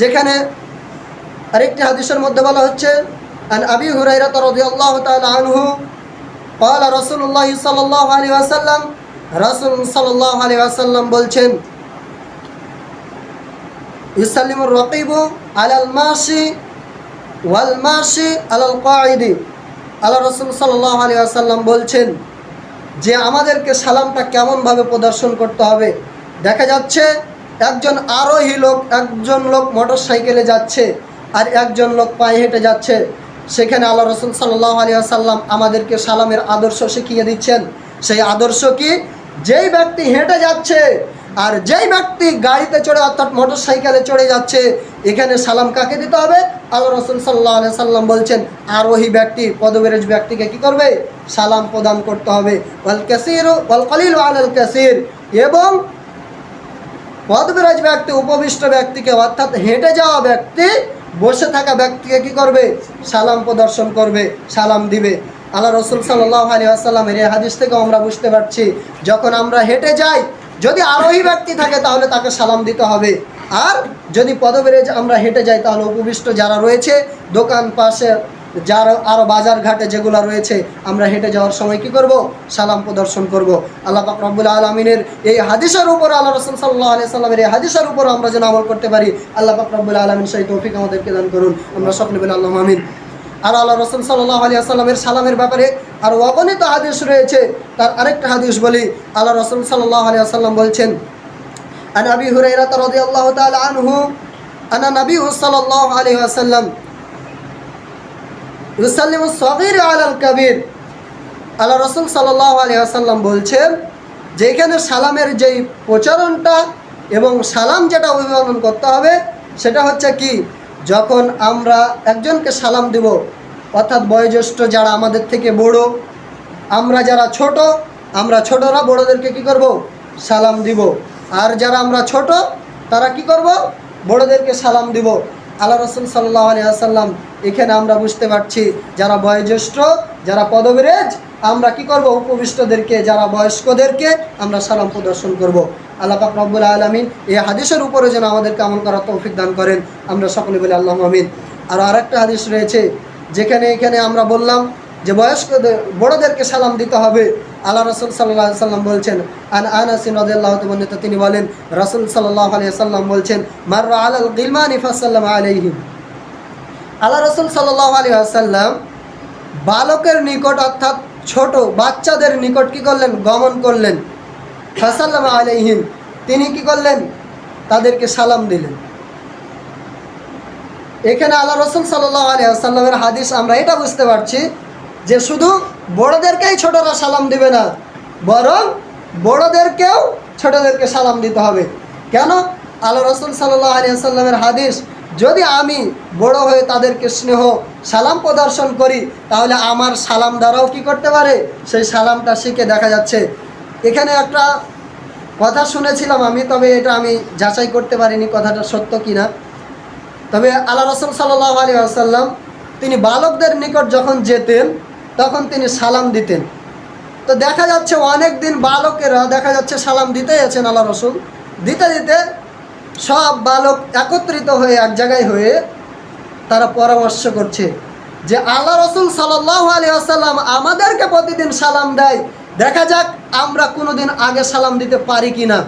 যেখানে আরেকটি হাদিসের মধ্যে বলা হচ্ছে আন আবি হুরাইরা রাদিয়াল্লাহু তাআলা আনহু قال رسول الله صلى الله عليه وسلم রাসূল সাল্লাল্লাহু আলাইহি ওয়াসাল্লাম বলছেন ইউসাল্লিমুর রাকিবু আলাল মাশি ওয়াল মাশি আলাল কাঈদি আল্লাহ রাসূল সাল্লাল্লাহু আলাইহি ওয়াসাল্লাম বলছেন যে আমাদেরকে সালামটা কেমনভাবে প্রদর্শন করতে হবে দেখা যাচ্ছে একজন আরোহী লোক, একজন লোক মোটর সাইকেলে যাচ্ছে আর একজন লোক পায়ে হেঁটে যাচ্ছে। সেখানে আল্লাহ রসুল সাল্লাহ আলিয়া সাল্লাম আমাদেরকে সালামের আদর্শ শিখিয়ে দিচ্ছেন। সেই আদর্শ কি? যেই ব্যক্তি হেঁটে যাচ্ছে আর যেই ব্যক্তি গাড়িতে চড়ে অর্থাৎ মোটর সাইকেলে চড়ে যাচ্ছে, এখানে সালাম কাকে দিতে হবে? আল্লাহ রসুল সাল্লাহ আলিয়া সাল্লাম বলছেন, আরোহী ব্যক্তি, পদবিরেজ ব্যক্তিকে কি করবে? সালাম প্রদান করতে হবে। ওয়াল কাসির, ওয়াল কলিল আলাল কাসির। এবং পদবিরাজ ব্যক্তি, উপবিষ্ট ব্যক্তিকে অর্থাৎ হেঁটে যাওয়া ব্যক্তি, বসে থাকা ব্যক্তিকে কি করবে? সালাম প্রদর্শন করবে, সালাম দিবে। আল্লাহ রসুল সাল্লাহ আলী আসাল্লামের এই হাদিস থেকে আমরা বুঝতে পারছি, যখন আমরা হেঁটে যাই, যদি আরোহী ব্যক্তি থাকে তাহলে তাকে সালাম দিতে হবে। আর যদি পদবিরেজ আমরা হেঁটে যাই তাহলে উপবিষ্ট যারা রয়েছে, দোকান পাশে যার আরও বাজার ঘাটে যেগুলো রয়েছে, আমরা হেঁটে যাওয়ার সময় কি করব? সালাম প্রদর্শন করব। আল্লাহ পাক রব্বুল আলমিনের এই হাদিসের উপর, আল্লাহ রসুল সাল্লাহ আলি সাল্লামের এই হাদিসের উপর আমরা যেন আমল করতে পারি, আল্লাহ পাক রব্বুল আলমিন সেই তৌফিক আমাদেরকে দান করুন। আমরা সকলে আল্লাহ আমিন। আর আল্লাহ রসুল সাল্লাহ আলিয়া সাল্লামের সালামের ব্যাপারে আর অগণিত হাদিস রয়েছে। তার আরেকটা হাদিস বলি, আল্লাহ রসুল সাল্লাহ আলিয়া সাল্লাম বলছেন, আন আবি হুরাইরা রাদি আল্লাহ তাল আনহু, আনা নবী হুসাল্লাহ আলিয়া সাল্লাম ইউসাল্লিমু সগির আলাল কাবির। আল্লাহ রসুল সাল্লাহ আলী আসাল্লাম বলছেন যে এখানে সালামের যেই প্রচারণটা এবং সালাম যেটা অভিবাদন করতে হবে, সেটা হচ্ছে কি? যখন আমরা একজনকে সালাম দিব, অর্থাৎ বয়োজ্যেষ্ঠ যারা আমাদের থেকে বড়, আমরা যারা ছোট, আমরা ছোটরা বড়োদেরকে কি করব? সালাম দিব। আর যারা আমরা ছোট, তারা কি করব? বড়দেরকে সালাম দিব। আল্লাহ রসুল সাল্লাহ আলী আসাল্লাম এখানে আমরা বুঝতে পারছি যারা বয়োজ্যেষ্ঠ, যারা পদবিরেজ, আমরা কি করব? উপবিষ্টদেরকে, যারা বয়স্কদেরকে আমরা সালাম প্রদর্শন করব। আল্লাহ পাক রব্বুল আলমিন এই হাদিসের উপরে যেন আমাদেরকে আমল করার তৌফিক দান করেন। আমরা সকলে বলি আল্লাহ আমিন। আর আরেকটা হাদিস রয়েছে, যেখানে এখানে আমরা বললাম যে বয়স্কদের, বড়দেরকে সালাম দিতে হবে। আল্লাহ রসুল সাল্লাহ সাল্লাম বলছেন, আন আনাসিন রদিয়াল্লাহ তমন্নিত তিনি বলেন, রসুল সাল্লাহ আলিয়া সাল্লাম বলছেন, মার্রা আলাল গিলমান ইফাসাল্লাম আলাইহিম। আল্লাহ রসুল সাল্লাহ আলী আসাল্লাম বালকের নিকট অর্থাৎ ছোট বাচ্চাদের নিকট কি করলেন? গমন করলেন। ফাসাল্লাম আলাইহিম। তিনি কি করলেন? তাদেরকে সালাম দিলেন। এখানে আল্লাহ রসুল সাল্লাহ আলী আসাল্লামের হাদিস আমরা এটা বুঝতে পারছি যে শুধু বড়োদেরকেই ছোটরা সালাম দিবে না, বরং বড়োদেরকেও ছোটদেরকে সালাম দিতে হবে। কেন? আল্লাহ রসুল সাল্লাহ আলী আসাল্লামের হাদিস, যদি আমি বড় হয়ে তাদেরকে স্নেহ, সালাম প্রদর্শন করি, তাহলে আমার সালাম দ্বারাও কি করতে পারে? সেই সালামটা শিখে দেখা যাচ্ছে। এখানে একটা কথা শুনেছিলাম আমি, তবে এটা আমি যাচাই করতে পারিনি কথাটা সত্য কি না তবে আল্লাহ রসুল সাল্লাহ আলী আসাল্লাম তিনি বালকদের নিকট যখন যেতেন তখন তিনি সালাম দিতেন। তো দেখা যাচ্ছে অনেক দিন বালকেরা দেখা যাচ্ছে সালাম দিতেই আছেন আল্লাহ রসুল। দিতে দিতে সব বালক একত্রিত হয়ে এক জায়গায় হয়ে তারা পরামর্শ করছে যে আল্লাহ রসুল সাল্লাহ আলী আসাল্লাম আমাদেরকে প্রতিদিন সালাম দেয়। দেখা যাক আমরা কোনোদিন আগে সালাম দিতে পারি কি না